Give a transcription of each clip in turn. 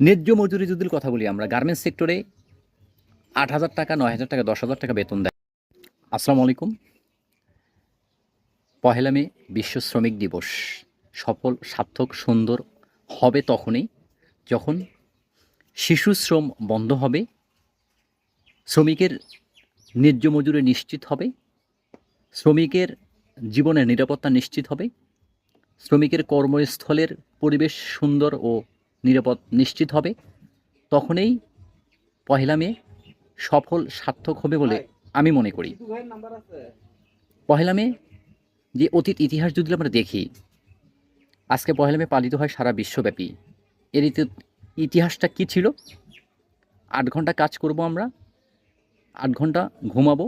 ন্যায্য মজুরি যদি কথা বলি আমরা গার্মেন্টস সেক্টরে আট হাজার টাকা, নয় হাজার টাকা, দশ হাজার টাকা বেতন দেয়। আসসালামু আলাইকুম। পহেলা মে, বিশ্ব শ্রমিক দিবস। সফল, সার্থক, সুন্দর হবে তখনই যখন শিশু শ্রম বন্ধ হবে, শ্রমিকের ন্যায্য মজুরি নিশ্চিত হবে, শ্রমিকের জীবনের নিরাপত্তা নিশ্চিত হবে, শ্রমিকের কর্মস্থলের পরিবেশ সুন্দর ও নিরাপদ নিশ্চিত হবে তখনই পহেলা মে সফল সার্থক হবে বলে আমি মনে করি। পহেলা মে যে অতীত ইতিহাস যদি আমরা দেখি আজকে পহেলা মে পালিত হয় সারা বিশ্বব্যাপী। এর ইতিহাসটা কি ছিল? আট ঘণ্টা কাজ করব আমরা আট ঘণ্টা ঘুমাবো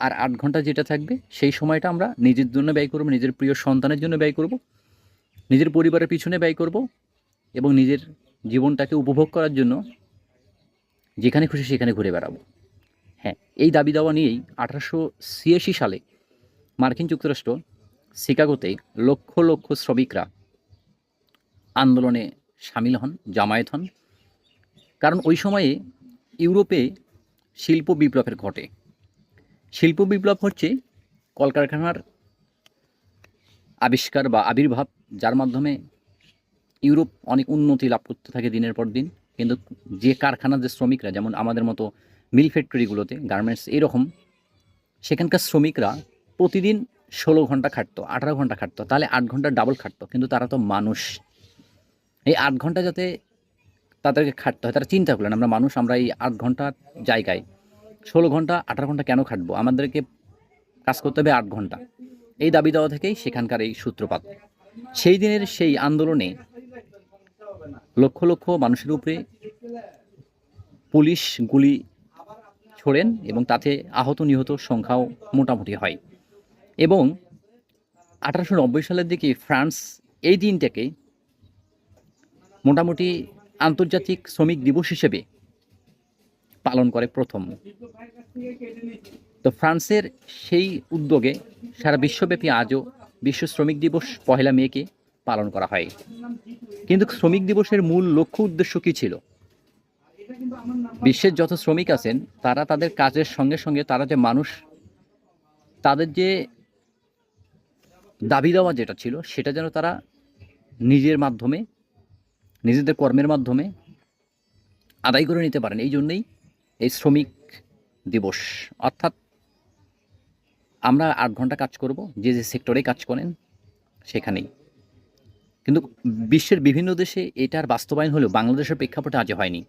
আর আট ঘণ্টা যেটা থাকবে সেই সময়টা আমরা নিজের জন্য ব্যয় করব নিজের প্রিয় সন্তানের জন্য ব্যয় করব নিজের পরিবারের পিছনে ব্যয় করব এবং নিজের জীবনটাকে উপভোগ করার জন্য যেখানে খুশি সেখানে ঘুরে বেড়াবো। হ্যাঁ এই দাবি দাওয়া নিয়েই আঠারোশো ছিয়াশি সালে মার্কিন যুক্তরাষ্ট্র শিকাগোতে লক্ষ লক্ষ শ্রমিকরা আন্দোলনে সামিল হন, জামায়াত হন। কারণ ওই সময়ে ইউরোপে শিল্প বিপ্লবের ঘটে। শিল্প বিপ্লব হচ্ছে কলকারখানার আবিষ্কার বা আবির্ভাব, যার মাধ্যমে ইউরোপ অনেক উন্নতি লাভ করতে থাকে দিনের পর দিন। কিন্তু যে কারখানার যে শ্রমিকরা, যেমন আমাদের মতো মিল ফ্যাক্টরিগুলোতে গার্মেন্টস এরকম, সেখানকার শ্রমিকরা প্রতিদিন ষোলো ঘণ্টা খাটতো, আঠারো ঘণ্টা খাটতো, তাহলে আট ঘণ্টা ডাবল খাটতো। কিন্তু তারা তো মানুষ। এই আট ঘণ্টা যাতে তাদেরকে খাটতে হয়, তারা চিন্তা করলেন, আমরা মানুষ, আমরা এই আট ঘণ্টার জায়গায় ষোলো ঘণ্টা, আঠারো ঘণ্টা কেন খাটবো? আমাদেরকে কাজ করতে হবে আট ঘণ্টা। এই দাবি দেওয়া থেকেই সেখানকার এই সূত্রপাত। সেই দিনের সেই আন্দোলনে লক্ষ লক্ষ মানুষের উপরে পুলিশ গুলি ছোড়েন এবং তাতে আহত নিহত সংখ্যাও মোটামুটি হয়। এবং আঠারোশো নব্বই সালের দিকে ফ্রান্স এই দিনটাকে মোটামুটি আন্তর্জাতিক শ্রমিক দিবস হিসেবে পালন করে প্রথম। তো ফ্রান্সের সেই উদ্যোগে সারা বিশ্বব্যাপী আজও বিশ্ব শ্রমিক দিবস পহেলা মেকে পালন করা হয়। কিন্তু শ্রমিক দিবসের মূল লক্ষ্য উদ্দেশ্য কী ছিল? বিশ্বের যত শ্রমিক আছেন, তারা তাদের কাজের সঙ্গে সঙ্গে তারা যে মানুষ, তাদের যে দাবি দেওয়া যেটা ছিল, সেটা যেন তারা নিজের মাধ্যমে, নিজেদের কর্মের মাধ্যমে আদায় করে নিতে পারেন। এই জন্যই এই শ্রমিক দিবস। অর্থাৎ আমরা আট ঘণ্টা কাজ করব, যে যে সেক্টরে কাজ করেন, সেখানেই। কিন্তু বিশ্বের বিভিন্ন দেশে এটার বাস্তবায়ন হলেও বাংলাদেশের প্রেক্ষাপটে আজও হয়নি।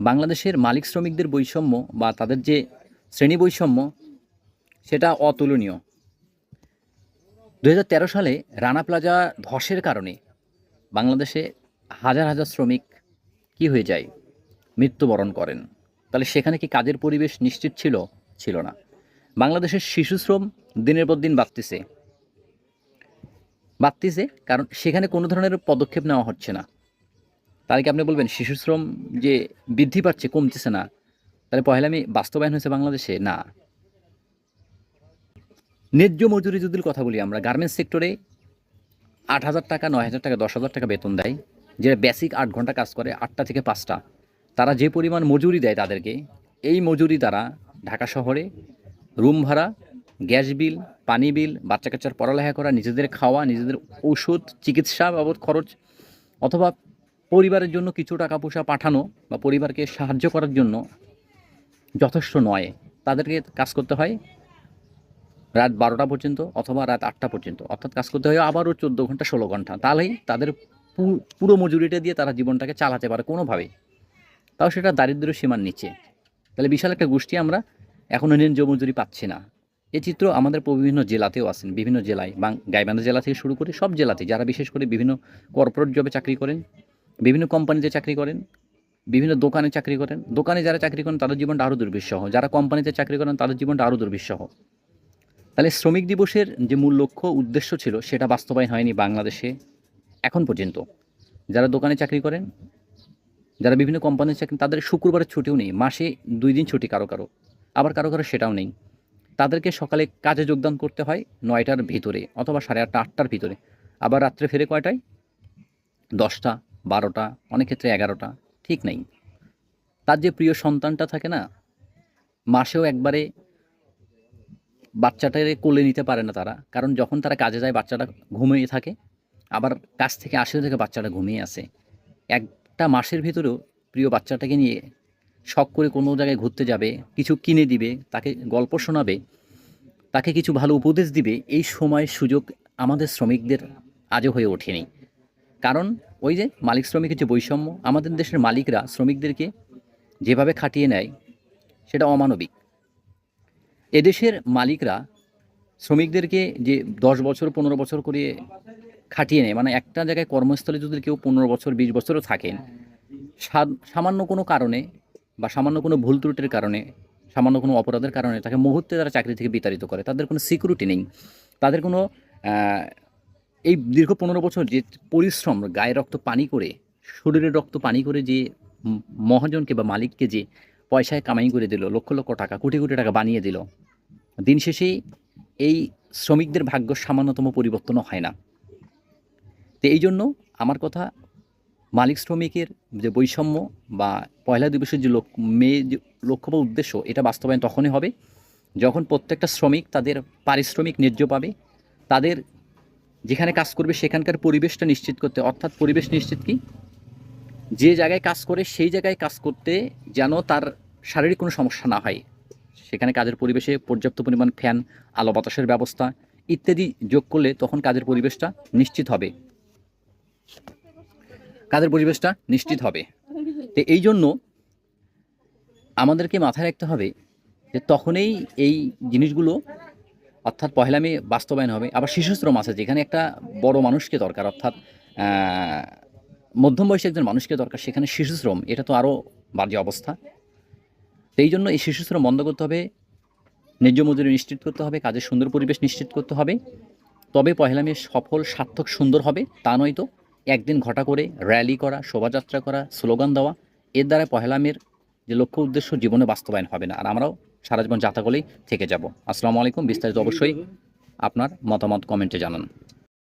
বাংলাদেশের মালিক শ্রমিকদের বৈষম্য বা তাদের যে শ্রেণি বৈষম্য, সেটা অতুলনীয়। দু হাজার তেরো সালে রানা প্লাজা ধসের কারণে বাংলাদেশে হাজার হাজার শ্রমিক কি হয়ে যায়, মৃত্যুবরণ করেন। তাহলে সেখানে কি কাজের পরিবেশ নিশ্চিত ছিল? ছিল না। বাংলাদেশের শিশু শ্রম দিনের পর দিন বাড়তেছে। বাড়তেছে, কারণ সেখানে কোনো ধরনের পদক্ষেপ নেওয়া হচ্ছে না। তাহলে কি আপনি বলবেন, শিশু শ্রম যে বৃদ্ধি পাচ্ছে, কমতেছে না? তাহলে পহেলা আমি বাস্তবায়ন হয়েছে বাংলাদেশে? না। ন্যায্য মজুরি যদি কথা বলি আমরা গার্মেন্টস সেক্টরে আট হাজার টাকা, নয় হাজার টাকা, দশ হাজার টাকা বেতন দেয়। যেটা বেসিক আট ঘণ্টা কাজ করে আটটা থেকে পাঁচটা। তারা যে পরিমাণ মজুরি দেয় তাদেরকে, এই মজুরি দ্বারা ঢাকা শহরে, রুম ভাড়া গ্যাস বিল, পানি বিল, বাচ্চা কাচ্চার পড়ালেখা করা, নিজেদের খাওয়া, নিজেদের ওষুধ, চিকিৎসা বাবদ খরচ, অথবা পরিবারের জন্য কিছু টাকা পয়সা পাঠানো বা পরিবারকে সাহায্য করার জন্য যথেষ্ট নয়। তাদেরকে কাজ করতে হয় রাত বারোটা পর্যন্ত অথবা রাত আটটা পর্যন্ত। অর্থাৎ কাজ করতে হয় আবারও চোদ্দ ঘণ্টা, ষোলো ঘণ্টা। তাহলেই তাদের পুরো মজুরিটা দিয়ে তারা জীবনটাকে চালাতে পারে কোনোভাবেই। তাও সেটা দারিদ্র সীমার নিচে। তাহলে বিশাল একটা গোষ্ঠী আমরা এখনও ন্যায্য মজুরি পাচ্ছি না। এই চিত্র আমাদের বিভিন্ন জেলাতেও আছেন, বিভিন্ন জেলায়, বাং গাইবান্ধা জেলা থেকে শুরু করে সব জেলাতে, যারা বিশেষ করে বিভিন্ন কর্পোরেট জবে চাকরি করেন, বিভিন্ন কোম্পানিতে চাকরি করেন, বিভিন্ন দোকানে চাকরি করেন। দোকানে যারা চাকরি করেন, তাদের জীবনটা আরও দুর্বিষহ। যারা কোম্পানিতে চাকরি করেন, তাদের জীবনটা আরও দুর্বিষহ। তাহলে শ্রমিক দিবসের যে মূল লক্ষ্য, উদ্দেশ্য ছিল, সেটা বাস্তবায়ন হয়নি বাংলাদেশে এখন পর্যন্ত। যারা দোকানে চাকরি করেন, যারা বিভিন্ন কোম্পানির চাকরি তাদের শুক্রবারের ছুটিও নেই। মাসে দুই দিন ছুটি কারও কারও। আবার কারও কারও সেটাও নেই। তাদেরকে সকালে কাজে যোগদান করতে হয় নয়টার ভিতরে অথবা সাড়ে আটটা, আটটার ভিতরে। আবার রাত্রে ফেরে কয়টায়? দশটা, বারোটা, অনেক ক্ষেত্রে এগারোটা, ঠিক নেই। তার যে প্রিয় সন্তানটা থাকে না, মাসেও একবারে বাচ্চাটারে কোলে নিতে পারে না তারা। কারণ যখন তারা কাজে যায়, বাচ্চাটা ঘুমিয়ে থাকে। আবার কাজ থেকে আসে থেকে বাচ্চাটা ঘুমিয়ে আসে। একটা মাসের ভিতরেও প্রিয় বাচ্চাটাকে নিয়ে শখ করে কোনো জায়গায় ঘুরতে যাবে, কিছু কিনে দিবে, তাকে গল্প শোনাবে, তাকে কিছু ভালো উপদেশ দিবে, এই সময় সুযোগ আমাদের শ্রমিকদের আজও হয়ে ওঠেনি। কারণ ওই যে মালিক শ্রমিকের যে বৈষম্য, আমাদের দেশের মালিকরা শ্রমিকদেরকে যেভাবে খাটিয়ে নেয়, সেটা অমানবিক। এদেশের মালিকরা শ্রমিকদেরকে যে দশ বছর, পনেরো বছর করে খাটিয়ে নেয় মানে একটা জায়গায় কর্মস্থলে যদি কেউ পনেরো বছর, বিশ বছরও থাকেন সামান্য কোনো কারণে বা সামান্য কোনো ভুল ত্রুটির কারণে, সামান্য কোনো অপরাধের কারণে তাকে মুহূর্তে তারা চাকরি থেকে বিতাড়িত করে। তাদের কোনো সিকিউরিটি নেই। তাদের কোনো এই দীর্ঘ পনেরো বছর যে পরিশ্রম, গায়ে রক্ত পানি করে শরীরের রক্ত পানি করে যে মহাজনকে বা মালিককে যে পয়সায় কামাই করে দিল, লক্ষ লক্ষ টাকা, কোটি কোটি টাকা বানিয়ে দিল, দিন শেষে এই শ্রমিকদের ভাগ্য সামান্যতম পরিবর্তনও হয় না। তো এই জন্য আমার কথা মালিক শ্রমিকের যে বৈষম্য বা পয়লা দিবসের যে মেয়ে লক্ষ্য বা উদ্দেশ্য, এটা বাস্তবায়ন তখনই হবে যখন প্রত্যেকটা শ্রমিক তাদের পারিশ্রমিক ন্যায্য পাবে। তাদের যেখানে কাজ করবে সেখানকার পরিবেশটা নিশ্চিত করতে, অর্থাৎ পরিবেশ নিশ্চিত কি? যে জায়গায় কাজ করে সেই জায়গায় কাজ করতে যেন তার শারীরিক কোনো সমস্যা না হয়। সেখানে কাজের পরিবেশে পর্যাপ্ত পরিমাণ ফ্যান, আলো বাতাসের ব্যবস্থা ইত্যাদি যোগ করলে তখন কাজের পরিবেশটা নিশ্চিত হবে। কাজের পরিবেশটা নিশ্চিত হবে? তো এই জন্য আমাদেরকে মাথায় রাখতে হবে যে তখনই এই জিনিসগুলো, অর্থাৎ পহেলা মে বাস্তবায়ন হবে। আবার শিশুশ্রম আছে, যেখানে একটা বড় মানুষকে দরকার, অর্থাৎ মধ্যম বয়সী একজন মানুষকে দরকার, সেখানে শিশুশ্রম, এটা তো আরও বাজে অবস্থা। সেই জন্য এই শিশুশ্রম বন্ধ করতে হবে, ন্যায্য মজুরি নিশ্চিত করতে হবে, কাজের সুন্দর পরিবেশ নিশ্চিত করতে হবে। তবে পহেলা মে সফল, সার্থক, সুন্দর হবে, তা নয়তো একদিন ঘটা করে র্যালি করা শোভাযাত্রা করা স্লোগান দেওয়া এর দ্বারা পহেলা মের যে লক্ষ্য উদ্দেশ্য জীবনে বাস্তবায়ন হবে না। আর আমরাও সারা জীবন যাতা করেই থেকে যাব। আসসালামু আলাইকুম। বিস্তারিত অবশ্যই আপনার মতামত কমেন্টে জানান।